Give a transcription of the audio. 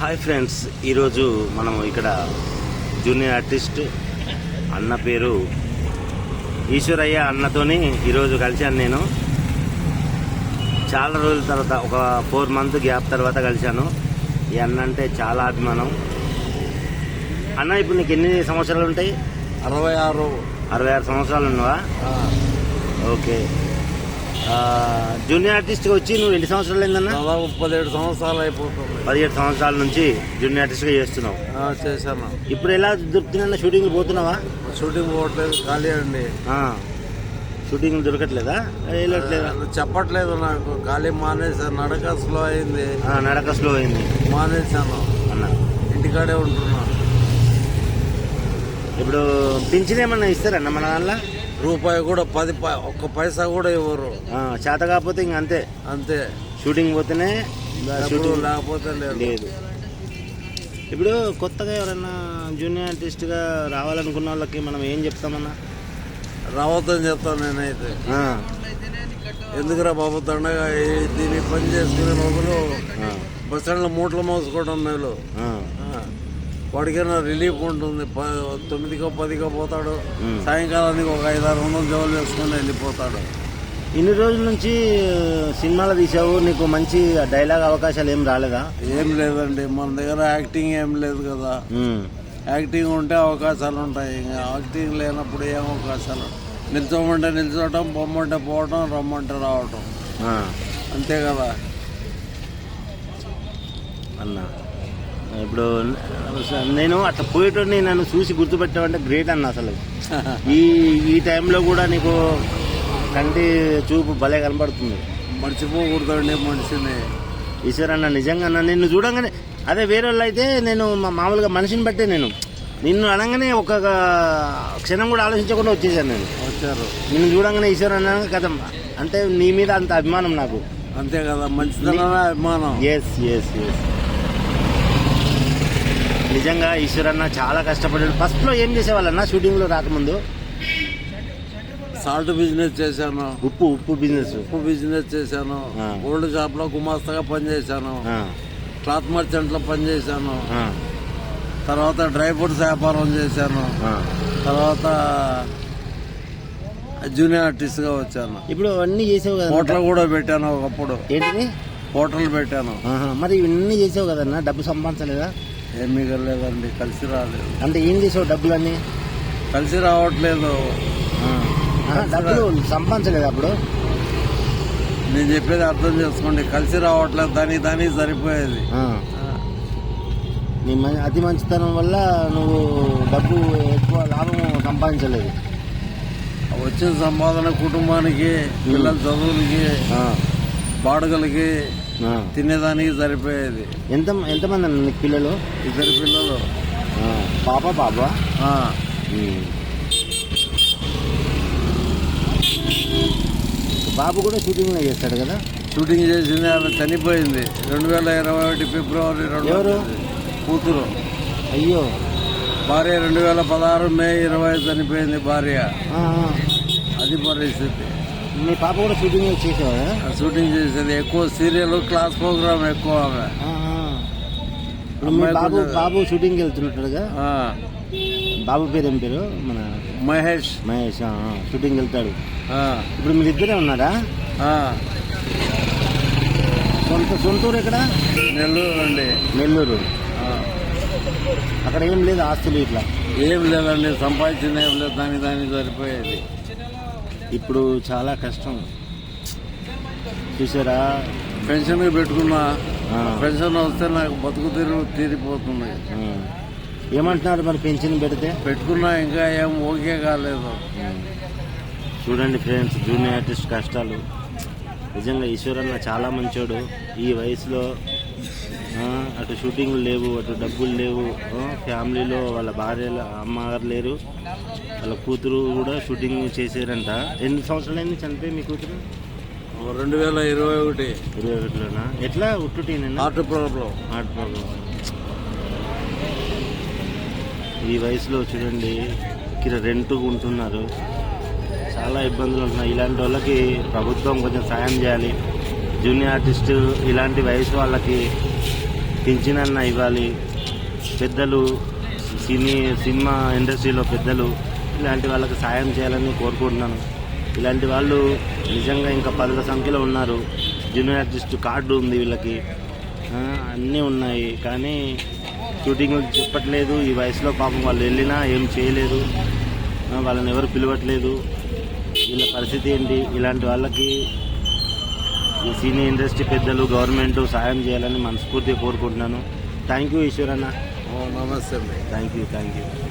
Hi friends ఈరోజు మనం ఇక్కడ జూనియర్ ఆర్టిస్ట్ అన్న పేరు ఈశ్వరయ్య అన్నతోని ఈరోజు కలిశాను నేను. చాలా రోజుల తర్వాత ఒక ఫోర్ మంత్ గ్యాప్ తర్వాత కలిశాను. ఈ అన్న అంటే చాలా అభిమానం. అన్న ఇప్పుడు నీకు ఎన్ని సంవత్సరాలు ఉంటాయి? అరవై ఆరు. అరవై ఆరు సంవత్సరాలు ఉన్నావా? ఓకే. జూనియర్ ఆర్టిస్ట్గా వచ్చి నువ్వు ఎన్ని సంవత్సరాలు అయిందన్న? దాదాపు పదిహేడు సంవత్సరాలు అయిపోతుంది. పదిహేడు సంవత్సరాల నుంచి జూనియర్ ఆర్టిస్ట్గా చేస్తున్నావు. చేశాను. ఇప్పుడు ఎలా దొరుకుతున్నా షూటింగ్ పోతున్నావా? షూటింగ్ పోవట్లేదు ఖాళీ అండి. షూటింగ్ దొరకట్లేదా? వెళ్ళట్లేదా చెప్పట్లేదు నాకు. ఖాళీ మానేశాను నడక స్లో అయింది. నడక స్లో అయింది. మానేశాను. అన్న ఇంటికాడే ఉంటున్నా ఇప్పుడు పింఛన్ ఏమన్నా ఇస్తారన్న మన దానిలో? రూపాయి కూడా పది పై- ఒక్క పైసా కూడా ఇవ్వరు. చేత కాకపోతే ఇంక అంతే. అంతే. షూటింగ్ పోతేనే షూటింగ్ లేకపోతే లేదు. ఇప్పుడు కొత్తగా ఎవరన్నా జూనియర్ ఆర్టిస్ట్గా రావాలనుకున్న వాళ్ళకి మనం ఏం చెప్తామన్నా? రావద్దని చెప్తాను నేనైతే. ఎందుకురా బాబు దండగా ఈ- దీన్ని పని చేసుకునే రోజులు బస్ స్టాండ్లో మూటలు మోసుకోవడం మేలు. వాడికైనా రిలీఫ్ ఉంటుంది. తొమ్మిదికో పదికో పోతాడు. సాయంకాలానికి ఒక ఐదు ఆరు వందలు జోలు వేసుకొని వెళ్ళిపోతాడు. ఇన్ని రోజుల నుంచి సినిమాలు తీసావు. నీకు మంచి డైలాగ్ అవకాశాలు ఏం రాలేదా? ఏం లేదండి. మన దగ్గర యాక్టింగ్ ఏం లేదు కదా. యాక్టింగ్ ఉంటే అవకాశాలు ఉంటాయి. ఇంకా యాక్టింగ్ లేనప్పుడు ఏం అవకాశాలు? నిల్చోమంటే నిల్చోవటం పొమ్మంటే పోవటం రమ్మంటే రావటం. అంతే కదా. అన్న. ఇప్పుడు నేను అట్లా పోయేటోడిని నన్ను చూసి గుర్తుపెట్టావంటే గ్రేట్ అన్న అసలు. ఈ ఈ టైంలో కూడా నీకు కంటి చూపు భలే కనబడుతుంది. మర్చిపోకూడదండి మనిషిని. ఈశ్వర్ అన్న నిజంగా అన్న నిన్ను చూడంగానే అదే వేరే వాళ్ళు అయితే నేను మా- మామూలుగా మనిషిని బట్టే నేను. నిన్ను అనగానే ఒక క్షణం కూడా ఆలోచించకుండా వచ్చేసాను నేను. వచ్చారు. నిన్ను చూడంగానే ఈశ్వర్ అన్న కథం అంటే నీ మీద అంత అభిమానం నాకు. అంతే కదా మంచితనమే అభిమానం. ఎస్ ఎస్ ఎస్ నిజంగా ఈశ్వర్ అన్న చాలా కష్టపడ్డాడు. ఫస్ట్లో ఏం చేసేవాళ్ళన్న షూటింగ్లో రాకముందు? సాల్ట్ బిజినెస్ చేశాను. ఉప్పు ఉప్పు బిజినెస్ ఉప్పు బిజినెస్ చేశాను. గోల్డ్ షాప్లో గుమాస్తాగా పనిచేశాను క్లాత్ మర్చెంట్లో పనిచేశాను తర్వాత డ్రై ఫ్రూట్స్ వ్యాపారం చేశాను. తర్వాత జూనియర్ ఆర్టిస్ట్గా వచ్చాను. ఇప్పుడు అవన్నీ చేసావు కదా హోటల్ కూడా పెట్టాను ఒకప్పుడు. ఏంటిది? హోటల్ పెట్టాను. మరి ఇవన్నీ చేసావు కదన్నా? డబ్బు సంపాదించలేదా? ఏం మిగలేదండి కలిసి రాలేదు. అంటే ఏం చేసావు డబ్బులన్నీ? కలిసి రావట్లేదు. డబ్బులు సంపాదించలేదు అప్పుడు? నేను చెప్పేది అర్థం చేసుకోండి. కలిసి రావట్లేదు దానికి దానికి సరిపోయేది. నీ అతి మంచితనం వల్ల నువ్వు డబ్బు ఎక్కువ లాభం సంపాదించలేదు. వచ్చిన సంపాదన కుటుంబానికి పిల్లల చదువులకి బాడుగలకి. తినేదానికి సరిపోయేది. ఎంత ఎంతమంది అన్న నీకు పిల్లలు? ఇద్దరు పిల్లలు. పాప ఉమ్. బాబు కూడా షూటింగ్ చేస్తాడు కదా? షూటింగ్ చేసింది ఆమె చనిపోయింది. రెండు వేల ఇరవై ఒకటి ఫిబ్రవరి రెండు? కూతురు. అయ్యో. భార్య రెండు వేల పదహారు మే ఇరవై చనిపోయింది భార్య. అది పరిస్థితి. మీ పాప కూడా షూటింగ్ చేసేవా షూటింగ్ చేసేది. ఎక్కువ సీరియల్ క్లాస్ ప్రోగ్రామ్ ఎక్కువ బాబు బాబు షూటింగ్కి వెళ్తున్నట్టుగా? బాబు పేరు ఏం పేరు? మన మహేష్. మహేష్ షూటింగ్కి వెళ్తాడు. ఇప్పుడు మీరు ఇద్దరే ఉన్నారా? సొంత సొంతూరు ఎక్కడ? నెల్లూరు అండి. నెల్లూరు. అక్కడ ఏం లేదు ఆస్తులు ఇట్లా. ఏం లేదండి సంపాదించింది ఏం లేదు దానికి దానికి సరిపోయేది. ఇప్పుడు చాలా కష్టం. చూసారా? పెన్షన్ పెట్టుకున్నా పెన్షన్ వస్తే నాకు బతుకు తీరు తీరిపోతుంది. ఆ. ఏమంటున్నారు మరి పెన్షన్ పెడితే? పెట్టుకున్నా ఇంకా ఏం ఓకే కాలేదు. చూడండి ఫ్రెండ్స్ జూనియర్ ఆర్టిస్ట్ కష్టాలు. నిజంగా ఈశ్వరన్న చాలా మంచోడు. ఈ వయసులో అటు షూటింగ్లు లేవు అటు డబ్బులు లేవు. ఫ్యామిలీలో వాళ్ళ భార్య అమ్మగారు లేరు. వాళ్ళ కూతురు కూడా షూటింగ్ చేసారంట ఎన్ని సంవత్సరాలైంది చనిపోయి మీ కూతురు? రెండు వేల ఇరవై ఒకటి. ఇరవై ఒకటిలోనా? ఎట్లా ఉట్టుటీనేనా? హార్ట్ ప్రాబ్లం హార్ట్ ప్రాబ్లం ఈ వయసులో చూడండి ఇక్కడ రెంట్ ఉంటున్నారు. చాలా ఇబ్బందులు ఉంటున్నాయి. ఇలాంటి వాళ్ళకి ప్రభుత్వం కొంచెం సాయం చేయాలి. జూనియర్ ఆర్టిస్ట్ ఇలాంటి వయసు వాళ్ళకి పింఛనన్న ఇవ్వాలి. పెద్దలు సినీ సినిమా ఇండస్ట్రీలో పెద్దలు ఇలాంటి వాళ్ళకి సాయం చేయాలని కోరుకుంటున్నాను. ఇలాంటి వాళ్ళు నిజంగా ఇంకా పదుల సంఖ్యలో ఉన్నారు. జూనియర్ ఆర్టిస్ట్ కార్డు ఉంది వీళ్ళకి. అన్నీ ఉన్నాయి. కానీ షూటింగ్ చెప్పట్లేదు. ఈ వయసులో పాపం వాళ్ళు వెళ్ళినా ఏం చేయలేదు. వాళ్ళని ఎవరు పిలవట్లేదు. వీళ్ళ పరిస్థితి ఏంటి? ఇలాంటి వాళ్ళకి సినీ ఇండస్ట్రీ పెద్దలు గవర్నమెంట్ సాయం చేయాలని మనస్ఫూర్తిగా కోరుకుంటున్నాను. Thank you ఈశ్వరన్న. ఓ, నమస్తే థ్యాంక్ యూ థ్యాంక్ యూ.